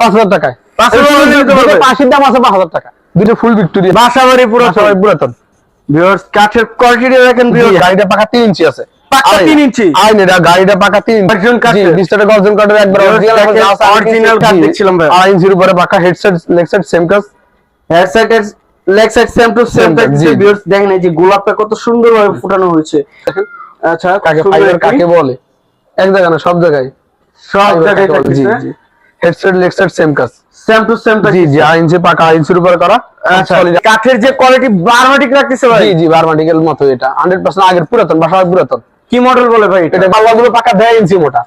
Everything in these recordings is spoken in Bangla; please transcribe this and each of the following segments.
পাঁচ হাজার টাকায়। পাঁচ হাজার টাকায় দিতে পারবে? দুটো পাশের দাম আছে পাঁচ হাজার টাকা। দুটো ফুল ভিক্টোরিয়া বাসাবাড়ি পুরাতন। ভিউয়ার্স কাঠের কোয়ালিটি দেখেন ভিউয়ার্স গাড়িটা পাকা ইঞ্চি আছে। পাকা আড়াই- তিন ইঞ্চি? আড়াই না, গাড়িটা পাকা তিন ইঞ্চি। গর্জন কাঠের? জি, গর্জন কাঠের একবার Viewers, original দেখেন, এবং যা আছে original কাঠ দেখছিলাম ভাই। আড়াই ইঞ্চির উপরে পাকা হেডসেট লেগসেট সেম কাজ হেডসেট এর side same to same Same to- থাকছে ভিউয়ার্স দেখেন এই যে গোলাপটা কত সুন্দর ভাবে ফুটানো হয়েছে। আচ্ছা কাকে ফাইবার কাকে বলে। এক জায়গায় না সব জায়গায়। সব জায়গায় জি জি। হেডসেট লেগসেট সেম কাজ। সেম টু সেম জি জি আড়াই ইঞ্চি পাকা আড়াই ইঞ্চির উপরে করা। আচ্ছা কাঠের যে কোয়ালিটি বারমাটিক রাখতেছে ভাই? জি জি বারমাটিক্যাল মতো এটা। হান্ড্রেড পার্সেন্ট আগের পুরাতন বাসা পুরাতন। কি মডেল বলে ভাই এটা? এটা পাল্লাগুলো পাকা দেড় ইঞ্চি মোটা।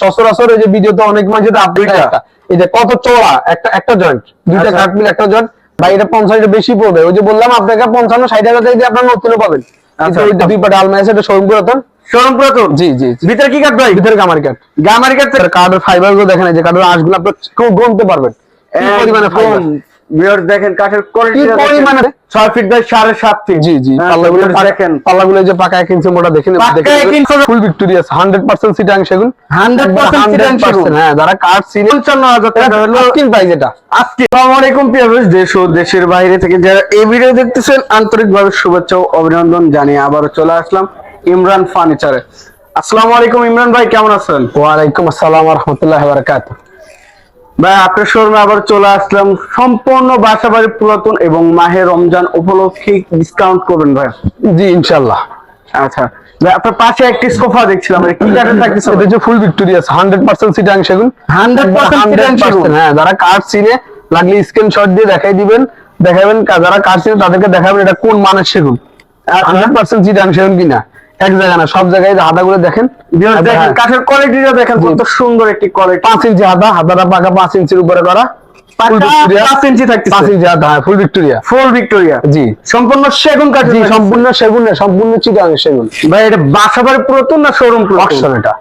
সচরাচর- এই যে ভিডিওতে অনেক মাঝে আপডেট একটা এই যে কত চওড়া? একটা একটা জয়েন্ট দুইটা আচ্ছা। কাঠ মিলে একটা জয়েন্ট ভাই এটা পঞ্চাশ বেশি পড়বে। ওই যে বললাম আপনাকে পঞ্চান্ন ষাট হাজার টাকা দিয়ে আপনার নতুনও পাবেন। কিন্তু আচ্ছা। ওইটা দুই পাটা আলমারি আছে এটা শোরুম পুরাতন। শোরুম পুরাতন। জি জি। ভিতরে কি কাঠ ভাই? ভিতরে কাঠ। গামারি কাঠ কার্ডের ফাইবারগুলো দেখেন যে আঁশগুলো আপনি কেউ গুনতে পারবেন। পরিমাণে ফাইবার ভিউয়ার দেখেন কাঠের কোয়ালিটি কি পরিমাণে? 6 ফিট বাই 7.5 ফিট জি জি হ্যাঁ, পাল্লাগুলো দেখেন। পাল্লাগুলো যে পাকা ইঞ্চি মোটা দেখেন পাকা inch- full victorious hundred percent Chittagong সেগুন 100% চিটাং সেগুন। হ্যাঁ যারা কাঠ সিনে 55000 টাকা হলো আস্কিং প্রাইস এটা। আজকে আসসালামু আলাইকুম দেশ ও দেশের বাইরে থেকে যারা এই ভিডিও দেখতেছেন আন্তরিকভাবে শুভেচ্ছা ও অভিনন্দন জানিয়ে আবারও চলে আসলাম। ইমরান ফার্নিচারে। আসসালামু আলাইকুম ইমরান ভাই কেমন আছেন? ওয়ালাইকুম আসসালাম রহমতুল্লাহ বারাকাত ভাই আপনার শোরুমে আবার চলে আসলাম। সম্পূর্ণ বাসাবাড়ি পুরাতন এবং মাহে রমজান উপলক্ষে ডিসকাউন্ট করবেন ভাই। জি ইনশাল্লাহ আচ্ছা। আপনার পাশে একটি সোফা দেখছিলাম কি কাঠের এটা হচ্ছে full victorious hundred percent Chittagong সেগুন। 100% চিটাং সেগুন। হ্যাঁ যারা কাঠ চিনে লাগলে স্ক্রিনশট দিয়ে দেখাই দিবেন। দেখাবেন যারা কাঠ চিনে তাদেরকে দেখাবেন এটা কোন মানের সেগুন। হান্ড্রেড পার্সেন্ট সিটাং সেগুন কিনা। এক জায়গা না সব জায়গায় হাতাগুলো দেখেন দেখেন হ্যাঁ, কাঠের কোয়ালিটিটা দেখেন কত সুন্দর একটি কোয়ালিটি পাঁচ ইঞ্চি হাতা হাতাটা পাকা পাঁচ ইঞ্চির উপরে করা। ফুল ভিক্টোরিয়া ফুল ভিক্টোরিয়া জি। সম্পূর্ণ সেগুন জি সম্পূর্ণ সেগুন না, সম্পূর্ণ চিটাং সেগুন। ভাই এটা পুরাতন না শোরুম এটা।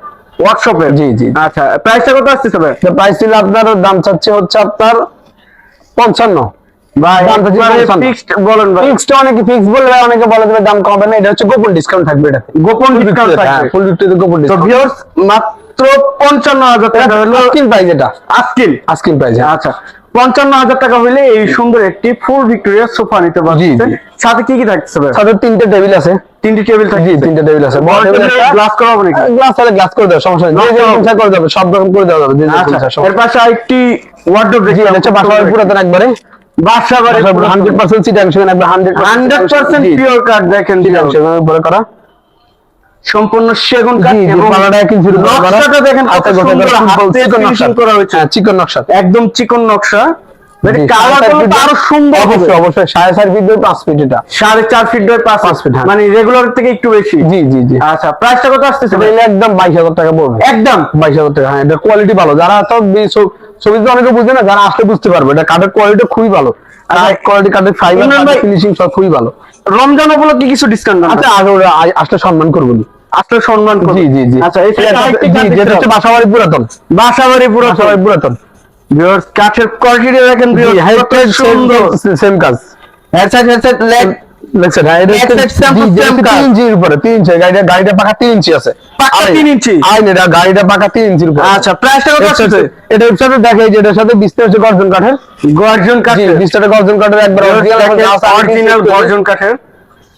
ওয়ার্কশপে জি, জি। আচ্ছা প্রাইসটা কত আসতেছে ভাই? প্রাইস ছিল আপনার দাম চাচ্ছে হচ্ছে আপনার পঞ্চান্ন। ভাই দাম চাচ্ছি একবারে পঞ্চান্ন। fixed বলেন ভাই। ফিক্সড অনেকে ফিক্স বললে অনেকে বলে দেবে দাম কমবে না এটা হচ্ছে গোপন ডিসকাউন্ট থাকবে এটাতে গোপন ডিসকাউন্ট থাকবে। ফুল ভিক্টোরিয়াতে গোপন তো ভিউয়ার্স মাত্র পঞ্চান্ন হাজার টাকা হলো আস্কিং প্রাইস এটা। আজকিল আস্কিং প্রাইস আচ্ছা পঞ্চান্ন হাজার টাকা হইলে এই সুন্দর একটি ফুল ভিক্টোরিয়া সোফা নিতে পারছেন সাথে কি কি থাকছে সাথে তিনটে টেবিল আছে। তিনটি টেবিল থাকছে তিনটে টেবিল আছে। বড় টেবিল গ্লাস করা হবে নাকি? গ্লাস তাহলে গ্লাস করে দেবে সমস্যা নেই। যে Glass করে দেবে সব রকম করে দেওয়া যাবে আচ্ছা চাই, সমস্যা এর পাশে আরেকটি ওয়ার্ডরোব দেখি এটা হচ্ছে বাসা পুরাতন একবারে। বাসা পিওর কাঠ দেখেন সিট viewers। করা। সম্পূর্ণ সেগুন কাঠ এবং করা নকশাটা দেখেন কত সুন্দর হাতে করা হয়েছে। হ্যাঁ চিকন নকশা। একদম চিকন নকশা। মানে জি, কালার সাড়ে চারগুলো feet আরও সুন্দর অবশ্যই অবশ্যই সাড়ে চার ফিট বাই পাঁচ ফিট এটা। সাড়ে চার ফিট বাই পাঁচ পাঁচ feet। মানে রেগুলার থেকে একটু বেশি। জি জি জি। আচ্ছা প্রাইসটা কত আসতেছে একদম বাইশ হাজার টাকা পড়বে। একদম? বাইশ হাজার টাকা হ্যাঁ এটা কোয়ালিটি ভালো। যারা তো ছবি- ছবিতে অনেকে বুঝে না যারা আসলে বুঝতে পারবে। এটা কাঠের কোয়ালিটি খুবই ভালো। আচ্ছা, কোয়ালিটি কাঠের ফাইবার ফিনিশিং সব খুবই ভালো। রমজান উপলক্ষে কিছু ডিসকাউন্ট আচ্ছা আগে আসলে সম্মান করব। আসলে সম্মান জি জি জি। আচ্ছা এই এটা- হচ্ছে বাসাবাড়ি পুরাতন। বাসাবাড়ি পুরো বাসাবাড়ি পুরাতন। ভিউয়ার্স কাঠের কোয়ালিটি দেখেন কত সুন্দর। সেম কাজ। হেডসেট হেডসেট লেগ দেখছেন হ্যাঁ এটা হচ্ছে- Exact same to জি, যেটা same হচ্ছে কাজ। তিন ইঞ্চির উপরে তিন ইঞ্চি গাড়িটা গাড়িটা পাকা তিন ইঞ্চি আছে। পাকা তিন ইঞ্চি? আড়াই এটা গাড়িটা পাকা তিন ইঞ্চির উপরে। আচ্ছা প্রাইসটা কত এটার আসছে সাথে- দেখে যে এটার সাথে বিস্তার গর্জন কাঠের। গর্জন কাঠের। বিস্তারটা গর্জন কাঠের একবার original এবং যা আছে অরিজিনাল আমি গর্জন কাঠের।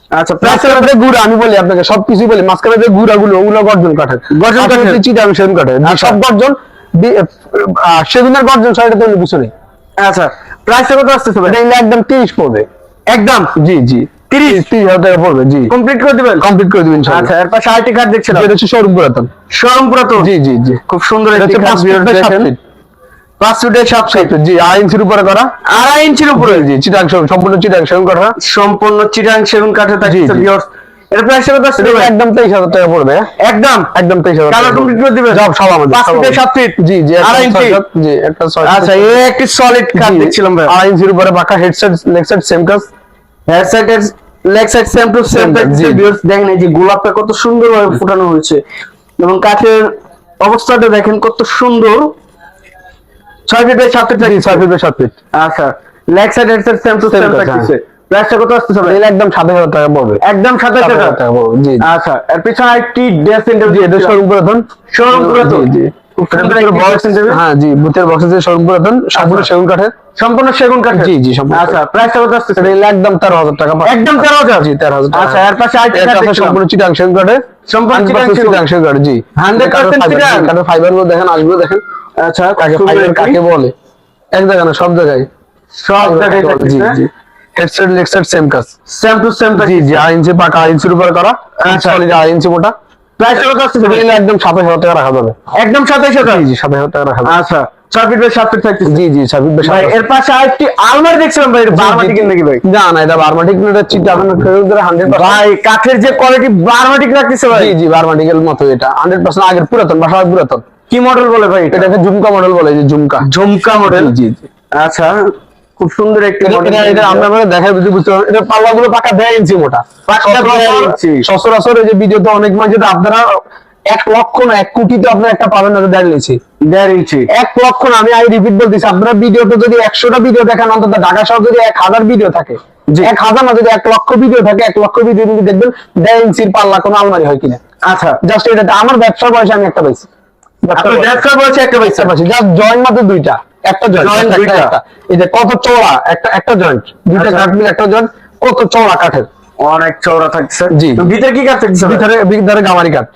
আচ্ছা গুড়া আমি বলি আপনাকে সবকিছু বলি মাঝখানে যে গুড়া গুলো ওগুলো গর্জন কাঠের। গর্জন কাঠের? চিটাং কাঠের। আচ্ছা। সব গর্জন সেগুনের গর্জন কিছু নেই আচ্ছা প্রাইসটা কত আসতেছে ভাই? এটা একদম তিরিশ পড়বে। একদম? জি জি। 30? তিরিশ হাজার টাকা পড়বে জি। কমপ্লিট করে দিবেন? কমপ্লিট করে দিবেন আচ্ছা এর পাশে আইটি কার্ড দেখছিলাম। এটা হচ্ছে শোরুম পুরাতন। শোরুমপুরা তো জি জি জি। খুব সুন্দর একটি দেখেন। পাঁচ ফুটের ফিট জি আড়াই ইঞ্চির উপরে করা। আড়াই ইঞ্চির উপরে? জি চিটাং সম্পূর্ণ চিটাং সেগুন করা সম্পূর্ণ চিটাং সেগুন কাঠে। ভিউয়ার্স এর প্রাইস কত আসছে এটা একদম তেইশ হাজার টাকা পড়বে। একদম। একদম তেইশ হাজার কালার কমপ্লিট করে দিবেন। সব সব আমাদের পাঁচ সব ফিটের ফিট জি জি একটা ইঞ্চি জি একটা ছয় আচ্ছা এই একটি সলিড কাঠ দেখছিলাম ভাই। আড়াই ইঞ্চির উপরে পাকা হেডসেট লেগসেট সেম কাজ headset leg side same to same Same, থাকছে জি। ভিউয়ার্স দেখেন এই যে গোলাপটা কত সুন্দর ভাবে ফুটানো হয়েছে। এবং কাঠের অবস্থাটা দেখেন কত সুন্দর। ছয় ফিট বাই সাত ফিট ছয় ফিট বাই সাত ফিট আচ্ছা leg side headset same to Same same থাকছে প্রাইসটা কত আসতেছে ভাই? একদম সাতাশ হাজার টাকা পড়বে। একদম সাতাশ সাতাশ হাজার টাকা টাকা পড়বে জি জি। আচ্ছা এর পিছনে একটি ড্রেস সেন্টার জি এটা শোরুম পুরাতন শোরুম পুরাতন জি জি। সুন্দর এটার একটি box- dressing table। হ্যাঁ জি বুথের বক্স আছে শোরুম পুরাতন সম্পূর্ণ আচ্ছা। সেগুন কাঠের। সম্পূর্ণ সেগুন কাঠ জি, জি, সম্পূর্ণ। আচ্ছা কত একদম টাকা একদম জি টাকা। আচ্ছা এর পাশে আরেকটা কাঠ সম্পূর্ণ চিটাং সেগুন কাঠের। সম্পূর্ণ চিটাং সেগুন। কাঠ জি। 100% চিটাং। কাঠের ফাইবারগুলো দেখেন আসগুলো দেখেন। আচ্ছা কাকে ফাইবার কাকে বলে? এক জায়গায় না সব জায়গায়। সব জায়গায় জি জি। হেডসেট লেগসেট সেম কাজ। সেম টু সেম জি জি আড়াই ইঞ্চি পাকা আড়াই ইঞ্চির উপর করা। আচ্ছা। আড়াই ইঞ্চি মোটা। প্রাইসটা কত নিলে একদম সাতাশ হাজার টাকা রাখা যাবে। একদম সাতাইশ হাজার? জি সাতাশ হাজার টাকা রাখা যাবে। আচ্ছা ছয় ফিট বাই সাত ফিট থাকতেছে। জি জি ছাব্বিশ বেশ ভাই এর পাশে আরেকটি আলমারি দেখছিলাম ভাই এটা নাকি ভাই? না না এটা বারমাটিক না এটা চিটা এখন হান্ড্রেড ভাই কাঠের যে কোয়ালিটি বারমাটিক রাখতেছে ভাই। জি জি বারমাটিকের মতো এটা। হান্ড্রেড পার্সেন্ট আগের পুরাতন বাসা পুরাতন। কি মডেল বলে ভাই এটাকে ঝুমকা মডেল বলে যে ঝুমকা। ঝুমকা মডেল জি জি। আচ্ছা। খুব সুন্দর একটি এটা- আমরা আমরা দেখাই বুঝতে বুঝতে। এটা পাল্লাগুলো পাকা দেড় ইঞ্চি মোটা। সচরাচর- এই যে ভিডিওতে অনেক মাঝে আপনারা এক লক্ষ না এক কোটি তো আপনার একটা পাবেন না দেড় ইঞ্চি। দেড় ইঞ্চি। এক লক্ষ না আমি আই রিপিট বলতেছি আপনারা ভিডিওতে যদি একশোটা ভিডিও দেখেন অন্তত ঢাকা শহর যদি এক হাজার ভিডিও থাকে জি। এক হাজার না যদি এক লক্ষ ভিডিও থাকে এক লক্ষ ভিডিও যদি দেখবেন দেড় ইঞ্চির পাল্লা কোনো আলমারি হয় কিনা। আচ্ছা। জাস্ট এটা আমার ব্যবসার বয়সে আমি একটা পাইছি। আপনার বয়সে। একটা পাইছি জাস্ট জয়েন্ট মাত্র দুইটা। একটা জয়েন্ট। দুইটা এই যে কত চওড়া একটা একটা জয়েন্ট দুইটা আচ্ছা। কাঠ মিলে একটা জয়েন্ট কত চওড়া কাঠের অনেক চওড়া থাকছে জি। তো ভিতরে কি কাঠ থাকছে? ভিতরে ভিতরে গামারি কাঠ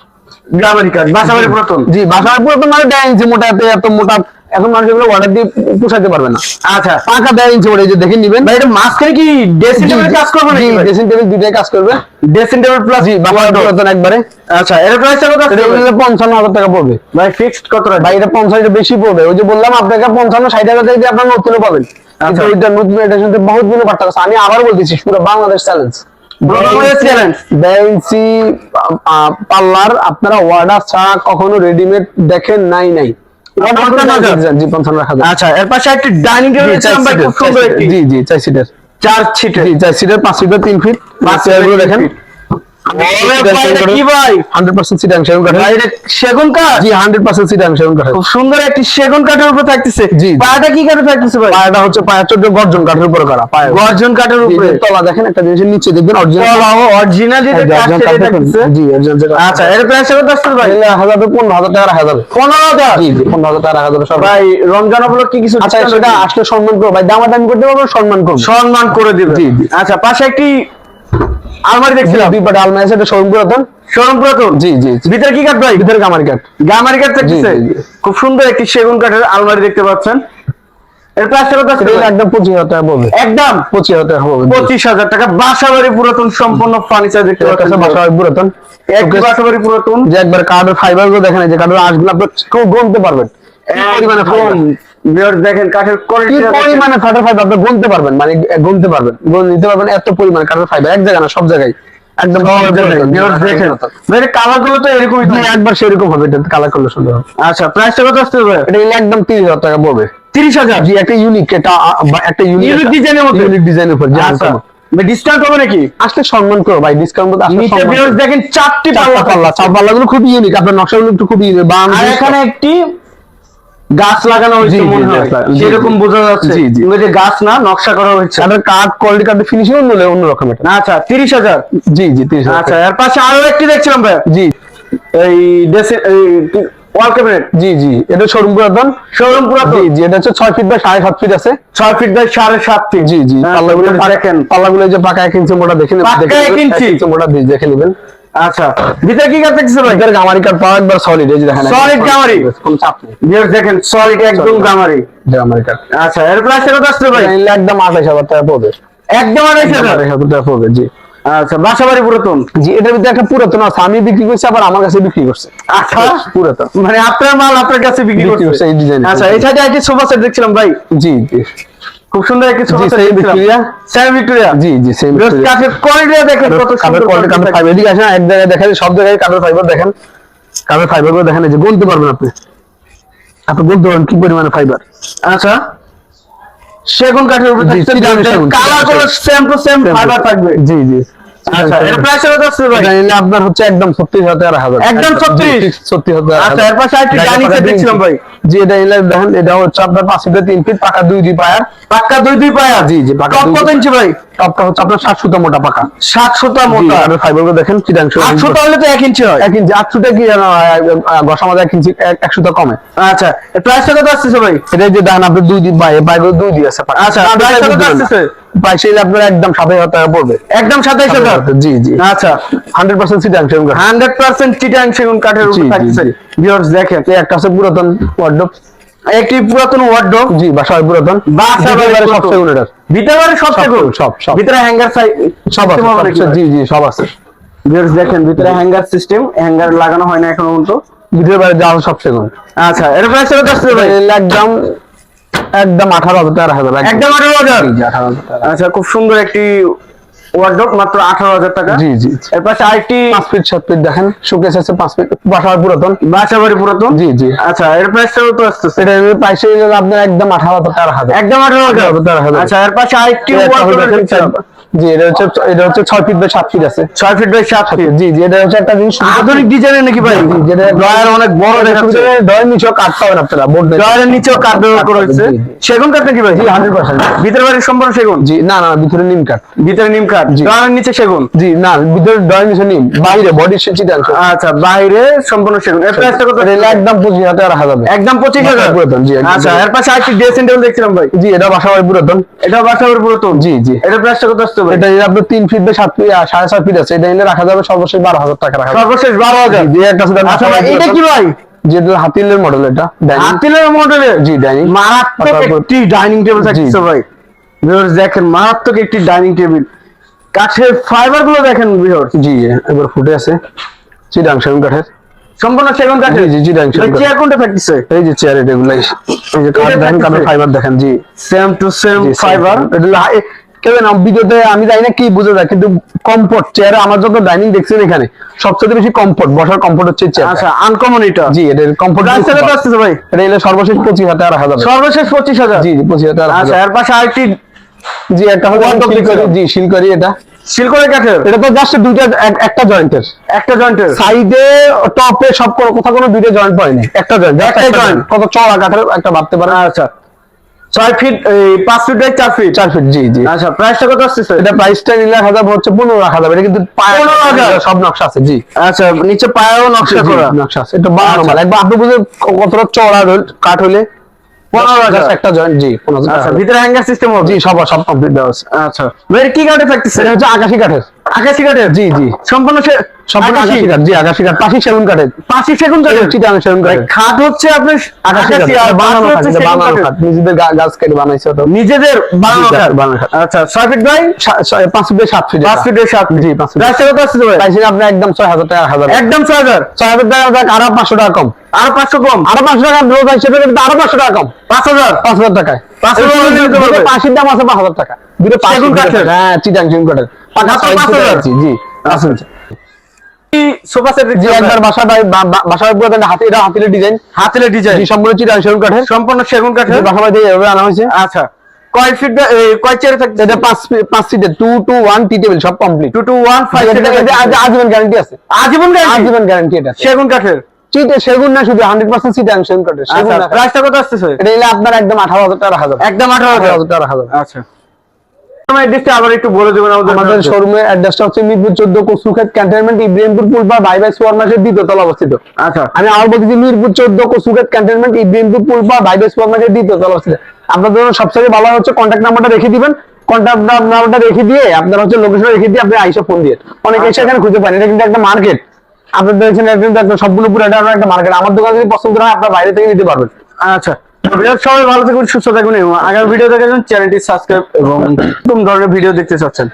গ্রামের বাসাবাড়ি পুরাতন? জি বাসার পুরো তো মানে দেড় ইঞ্চি মোটা এত মোটা এখন মানুষ এগুলো অর্ডার দিয়ে পারবে না। আচ্ছা। পাকা দেড় ইঞ্চি যে দেখে নিবেন। ভাই এটা মাঝখানে কি ড্রেসিং টেবিল কাজ করবে নাকি? ড্রেসিং টেবিল দুইটাই কাজ করবে। ড্রেসিং টেবিল প্লাস জি পুরাতন একবারে। আচ্ছা এর প্রাইসটা কত এটা টাকা পড়বে। ভাই ফিক্সড কত ভাই এটা পঞ্চাশ এটা বেশি পড়বে। ওই যে বললাম আপনাকে পঞ্চান্ন ষাট হাজার টাকা দিয়ে আপনার পাবেন। আচ্ছা। নতুন সাথে বহুত দিনে পার্থক্য আছে। আমি আবার বলতেছি পুরো বাংলাদেশ চ্যালেঞ্জ। বেঞ্চি পার্লার আপনারা ওয়াডা ছাড়া কখনো রেডিমেড দেখেন নাই নাই। আচ্ছা এর পাশে একটা ডাইনিং টেবিল জি, জি চার সিটের চার সিটের চার সিটের পাঁচ সিটের তিন ফিট পাঁচ দেখেন। কি ভাই? হান্ড্রেড পার্সেন্ট সিটাং সেগুন কাঠের ভাই এটা সেগুন কাঠ? জি হান্ড্রেড পার্সেন্ট সিটাং সেগুন কাঠের খুব সুন্দর একটি সেগুন কাঠের উপর থাকতেছে। জি, জি। পায়াটা কি কাঠে থাকতেছে ভাই? পায়াটা হচ্ছে পায়ের চোদ্দ গর্জন কাঠের উপরে করা পায়ে গর্জন কাঠের উপরে। তলা দেখেন একটা জিনিসের নিচে দেখবেন অরিজিনাল অরিজিনাল যেটা কাঠ থাকতেছে। জি অরিজিনাল আচ্ছা এর প্রাইস কত আসছে ভাই? তাহলে রাখা যাবে পনেরো হাজার টাকা রাখা যাবে জি টাকা রাখা যাবে সব ভাই রমজান উপলক্ষে কিছু আচ্ছা সেটা আসলে সম্মান করব ভাই দামাদামি করতে পারব সম্মান করব। সম্মান করে দিবে। জি। আচ্ছা পাশে একটি আলমারি দেখছিলাম। দুই পাটে আলমারি আছে এটা শোরুম পুরাতন। শোরুম পুরাতন? জি জি। ভিতরে কি কাঠ ভাই? ভিতরে কামারি কাঠ। গামারি কাঠ জি। খুব সুন্দর একটি সেগুন কাঠের আলমারি দেখতে পাচ্ছেন। এর কত এটা ভাই? একদম পঁচিশ হাজার টাকা পড়বে একদম? পঁচিশ হাজার টাকা পড়বে জি। পঁচিশ হাজার টাকা। বাসাবাড়ি পুরাতন সম্পূর্ণ ফার্নিচার দেখতে পাচ্ছেন বাসাবাড়ি পুরাতন। একটি বাসাবাড়ি পুরাতন। যে একবার কার্ডের ফাইবারগুলো দেখেন যে কার্ডের আঁশগুলো আপনি কেউ গুনতে পারবেন। কি পরিমাণে fiber? একদম ভিউয়ার্স দেখেন কাঠের কোয়ালিটি পরিমাণে ফাটার ফাইবার আপনি গুনতে পারবেন? মানে গুনতে পারবেন। গুন নিতে পারবেন এত পরিমাণে কার্ডের ফাইবার এক জায়গায় না সব জায়গায়। একদম ভিউয়ার্স দেখেন। ভাই কালারগুলো তো এরকমই। একবার সেরকম হবে এটা কালার করলে সুন্দর হবে। আচ্ছা প্রাইসটা কত এটা একদম তিরিশ হাজার টাকা পড়বে। তিরিশ হাজার? জি একটা ইউনিক এটা একটা ইউনিক design এর মধ্যে? ইউনিক ডিজাইনের উপর আচ্ছা। ডিসকাউন্ট হবে নাকি? আসলে সম্মান করো ভাই ডিসকাউন্ট বলতে আসলে নিচে সম্মান ভিউয়ার্স করো। দেখেন চারটি পাল্লা পাল্লা চার পাল্লাগুলো খুব ইউনিক আপনার নকশাগুলো একটু খুব ইউনিক আর এখানে একটি গাছ লাগানো হয়েছে মনে হয়। জি। বোঝা যাচ্ছে জি, জি। যে গাছ না নকশা করা হয়েছে। কাঠের কাঠ কোয়ালিটি কাঠের ফিনিশিং অন্য অন্যরকম এটা। আচ্ছা জি জি আচ্ছা এর পাশে আরও একটি দেখছিলাম ভাই। জি। এই ওয়াল ক্যাবিনেট জি জি এটা শোরুম পুরাতন। শোরুম পুরাতন। জি জি এটা হচ্ছে ছয় ফিট বাই সাড়ে সাত ফিট আছে। ছয় ফিট বাই সাড়ে সাত ফিট জি জি হ্যাঁ, পাল্লাগুলো দেখেন। দেখেন। পাল্লাগুলো যে পাকা এক ইঞ্চি মোটা দেখে নেবেন। পাকা দেখে এক নেবেন, ইঞ্চি? মোটা দেখে নেবেন। আচ্ছা ভিতরে কি ভাই? এটার গামারি কাঠ পাওয়া একবার সলিড এই যে দেখেন Solid গামারি? চাপ নেই। দেখেন সলিড একদম গামারি। গামারি। কাঠ আচ্ছা এর প্রাইস কত আসছে ভাই? একদম আঠাশ হাজার টাকা পড়বে। একদম টাকা পড়বে জি। আচ্ছা বাসাবাড়ি পুরাতন? জি এটার ভিতরে একটা পুরাতন আছে আমি বিক্রি করছি আবার আমার কাছে বিক্রি করছে। আচ্ছা? পুরাতন। মানে আপনার মাল আপনার কাছে বিক্রি করছে? এই ডিজাইন আচ্ছা এই সাইডে একটি সোফা সেট দেখছিলাম ভাই। জি জি। খুব সুন্দর কিছু দেখছিলাম। ভিক্টোরিয়া জি জি সেম কাঠের কোয়ালিটি দেখেন কত সুন্দর কোয়ালিটি কাঠের ফাইবার এদিকে আসেন এক জায়গায় দেখেন সব জায়গায় কাঠের ফাইবার দেখেন। কাঠের ফাইবারগুলো দেখেন এই যে গুনতে পারবেন আপনি। আপনি গুনতে পারবেন কি পরিমাণে ফাইবার আচ্ছা। সেগুন কাঠের উপর কালারগুলো সেম টু সেম ফাইবার থাকবে। জি জি। আচ্ছা এর প্রাইস কত আছে ভাই? এটা আপনার হচ্ছে একদম ছত্রিশ হাজার হাজার। একদম 36? ছত্রিশ? হাজার। আচ্ছা, এর পাশে আরেকটি ডাইনিং সেট দেখছিলাম ভাই। জি এটা নিলে দেখেন এটা হচ্ছে আপনার পাঁচ ফিট তিন ফিট পাকা দুই দুই পায়ার। পাক্কা দুই দুই পায়া জি, জি, পাকা কত ইঞ্চি ভাই? টপটা হচ্ছে আপনার সাত সুতা মোটা পাকা। সাতশোটা মোটা? ফাইবার দেখেন চিটাংশ আটশো তাহলে তো এক ইঞ্চি হয়। এক ইঞ্চি আটশোটা কি জানো গসা মাঝে এক ইঞ্চি এক- এক সুতা কমে। আচ্ছা প্রাইস কত আসছে ভাই? এটা যে দেখেন আপনি দুই দিন বাইরে বাইরে দুই দিয়ে আছে পাকা। আচ্ছা, কত দিবেন আপনার একদম টাকা পড়বে। একদম জি জি। আচ্ছা। হান্ড্রেড পার্সেন্ট চিটাংশ হান্ড্রেড পার্সেন্ট চিটাং সেগুন কাঠের জি, উপর জি, থাকছে ভিউয়ার্স দেখেন। একটা আছে পুরাতন ওয়ার্ডরোব একটি পুরাতন ওয়ার্ডরোব জি বাসা পুরাতন। বাসা বাড়ি সব সেগুন এটার ভিতরে সব সেগুন? সব, সব। ভিতরে হ্যাঙ্গার সাই সব আছে জি জি সব আছে। ভিউয়ার্স দেখেন ভিতরে হ্যাঙ্গার সিস্টেম হ্যাঙ্গার লাগানো হয় না এখনও পর্যন্ত। ভিতরে বাইরে যা সব সেগুন। আচ্ছা এর প্রাইস কত আসছে ভাই? একদম একদম আঠারো হাজার টাকা রাখা যাবে একদম। আঠারো হাজার? টাকা আচ্ছা খুব সুন্দর একটি ওয়ার্ডরোব মাত্র আঠারো হাজার টাকা। জি জি এর পাশে আরেকটি পাঁচ ফিট সাত ফিট দেখেন শোকেস আছে পাঁচ ফিট পুরাতন। বাসাবাড়ি পুরাতন? জি জি। আচ্ছা এর প্রাইসটা তো আসতেছে। এটা পাইছে আপনার একদম আঠারো হাজার টাকা রাখা যাবে। একদম আঠারো হাজার? হাজার। আচ্ছা এর পাশে আরেকটি ওয়ার্ডরোব জি এটা হচ্ছে এটা হচ্ছে ছয় ফিট বাই সাত ফিট আছে। ছয় ফিট বাই সাত ফিট জি জি এটা হচ্ছে একটা জিনিস আধুনিক ডিজাইনের নাকি ভাই? যেটা ড্রয়ার অনেক বড় দেখাচ্ছে। ডয়ের নিচেও কাট পাবেন আপনারা বোর্ড ড্রয়ারের নিচেও কাঠ ব্যবহার করা হয়েছে। জি, জি। সেগুন কাঠ নাকি ভাই? জি হান্ড্রেড পার্সেন্ট ভিতরে বাড়ির সম্পূর্ণ সেগুন? জি না না ভিতরে নিম কাট ভিতরে নিম কাঠ ড্রয়ারের নিচে সেগুন? জি না ভিতরে ডয়ের নিচে নিম। বাইরে বডি চিটাংশ আচ্ছা বাইরে সম্পূর্ণ সেগুন। এর প্রাইসটা কত? এটা একদম টাকা রাখা যাবে একদম পুরাতন, জি, আচ্ছা এর পাশে আরেকটি ড্রেসিং টেবিল দেখছিলাম ভাই। জি এটা বাসা বাড়ি পুরাতন। এটা বাসাবের পুরাতন? জি জি। এটার প্রাইসটা কত আসছে ভাই এটা যদি আপনার তিন ফিট বাই সাত ফিট আহ, সাড়ে চার ফিট আছে। এটা নিলে রাখা যাবে সর্বশেষ বারো হাজার টাকা রাখা সর্বশেষ বারো হাজার। জি একটা আছে আচ্ছা এটা কি ভাই? যেটা হাতিলের মডেল এটা হাতিলের মডেলের জি ডাইনিং। মারাত্মক একটি ডাইনিং টেবিল থাকছে ভাই। ভিউয়ার্স দেখেন মারাত্মক একটি ডাইনিং টেবিল। কাঠের ফাইবারগুলো দেখেন ভিউয়ার্স। জি এবার ফুটে আছে। চিটাং সেগুন কাঠের। সম্পূর্ণ সেগুন কাঠের? জি, জি, চিটাং সেগুন চেয়ার কোনটা থাকতেছে? এই যে চেয়ার এটা এগুলো এই যে কাঠ এটা দেখেন কাঠের ফাইবার দেখেন জি। সেম টু সেম ফাইবার এটা না ভিডিওতে আমি জানি না কি বুঝে যায় কিন্তু কমফোর্ট চেয়ারে আমার যত ডাইনিং দেখছেন এখানে সবচেয়ে বেশি কমফোর্ট বসার কমফোর্ট হচ্ছে চেয়ার আচ্ছা আনকমন এটা। জি এটার কমফোর্ট প্রাইস কত আসছে ভাই। এটা সর্বশেষ পঁচিশ হাজার টাকা সর্বশেষ পঁচিশ হাজার? জি জি পঁচিশ হাজার টাকা রাখা আচ্ছা এর পাশে আরেকটি জি একটা হলো। জি শিলকরি এটা। সিলকনের কাঠের? এটা তো জাস্ট দুইটা একটা জয়েন্টের। একটা জয়েন্টের? সাইডে টপে সব কোনো কোথাও কোনো দুইটা জয়েন্ট পড়েনি। একটা জয়েন্ট একটাই joint। কত চড়া কাঠের একটা ভাবতে পারেন। আচ্ছা। ছয় ফিট এই পাঁচ ফিট বাই চার ফিট চার ফিট জি জি। আচ্ছা প্রাইসটা কত আসছে এটা প্রাইসটা নিলে রাখা যাবে হচ্ছে পনেরো রাখা যাবে এটা কিন্তু 15,000 সব নকশা আছে জি। আচ্ছা নিচে পায়েও নকশা করা? নকশা আছে। এটা বানানো আচ্ছা। মাল। একবার আপনি বুঝে কতটা চড়া কাঠ হলে? পনেরো। একটা জয়েন্ট জি পনেরো আচ্ছা ভিতরে হ্যাঙ্গার সিস্টেম হবে? জি সব সব কমপ্লিট দেওয়া আছে। আচ্ছা। কি কাঠে থাকতেছে? এটা হচ্ছে আকাশি কাঠের। আকাশি কাঠের? জি জি। সম্পূর্ণ সম্পূর্ণ আকাশি। আকাশি কাঠ জি আকাশি কাঠ পাশি সেগুন কাঠের পাঁচি সেগুন কাঠের চিটাং সেগুন কাঠের খাট হচ্ছে আপনার আকাশি কাঠ আকাশি আর এটা বানানো বানানো বানানো কাঠ নিজেদের গাছ কেটে বানাইছে তো নিজেদের বানানো জি, বানানো কাঠ। আচ্ছা ছয় ফিট বাই সা- সা- ফিট বাই সাত ফিট পাঁচ ফিটের সাত জি পাঁচ ফিট প্রাইসটা কত আসছে ভাই? পাইছেন আপনি একদম ছয় হাজার টাকা হাজার একদম ছয় হাজার। টাকা দেখ আরও পাঁচশো টাকা কম। আর পাঁচশো কম? আরও পাঁচশো টাকা রোজ হিসেবে কিন্তু আরও পাঁচশো টাকা কম। পাঁচ হাজার? পাঁচ হাজার টাকায়। পাঁচ হাজার টাকা দিতে পারবে। পাঁচির দাম আছে পাঁচ হাজার টাকা। দুটো পাঁচ হ্যাঁ চিটাং সেগুন কাঠের জি আছে সোফা সেট জি একবার বাসা বাড়ি বা- বা- বাসা বাড়ি পুরো হাতি এটা হাতিলের ডিজাইন। হাতের ডিজাইন। জি সম্পূর্ণ চিটাং সেগুন কাঠের। সম্পূর্ণ সেগুন কাঠের। বাসা বাড়ি দিয়ে এভাবে আনা হয়েছে। আচ্ছা। কয় ফিট কয় চেয়ার থাকছে এটা পাঁচ ফি- পাঁচ সিটের টু টেবিল সব কমপ্লিট টু আজীবন গ্যারান্টি আছে। আজীবন guarantee? আজীবন গ্যারান্টি এটা সেগুন কাঠের? চিটে সেগুন না শুধু হান্ড্রেড পার্সেন্ট চিটাং সেগুন কাঠের। সেগুন আচ্ছা না। প্রাইসটা কত আসতেছে? এটা নিলে আপনার একদম আঠারো হাজার টাকা রাখা যাবে। একদম হাজার। হাজার টাকা রাখা যাবে। আচ্ছা। আবার একটু বলে দেবেন আমাদের আমাদের শোরুমের অ্যাড্রেসটা হচ্ছে মিরপুর চোদ্দ cantonment Ibrahimpur Bhai Bhai super market দ্বিতীয় অবস্থিত। আচ্ছা। আমি আমার বলছি মিরপুর চোদ্দ Kochukhet cantonment Ibrahimpur Pulpar Bhai Bhai super market দ্বিতীয় অবস্থিত। আপনাদের জন্য ভালো হচ্ছে কন্ট্যাক্ট নাম্বারটা রেখে দিবেন। কন্ট্যাক্ট নাম্বারটা রেখে দিয়ে আপনার হচ্ছে লোকেশন রেখে দিয়ে আপনি আইসা ফোন দিয়ে। অনেকে এসে এখানে খুঁজে পান এটা কিন্তু একটা মার্কেট আপনাদের এখানে কিন্তু পুরো একটা মার্কেট আমার দোকান যদি পছন্দ হয় আপনার বাইরে থেকে নিতে পারবেন। আচ্ছা। সবাই ভালো থাকুন, সুস্থ থাকুন এবং আগামী ভিডিও দেখার জন্য চ্যানেলটি সাবস্ক্রাইব এবং কোন ধরনের ভিডিও দেখতে চাচ্ছেন।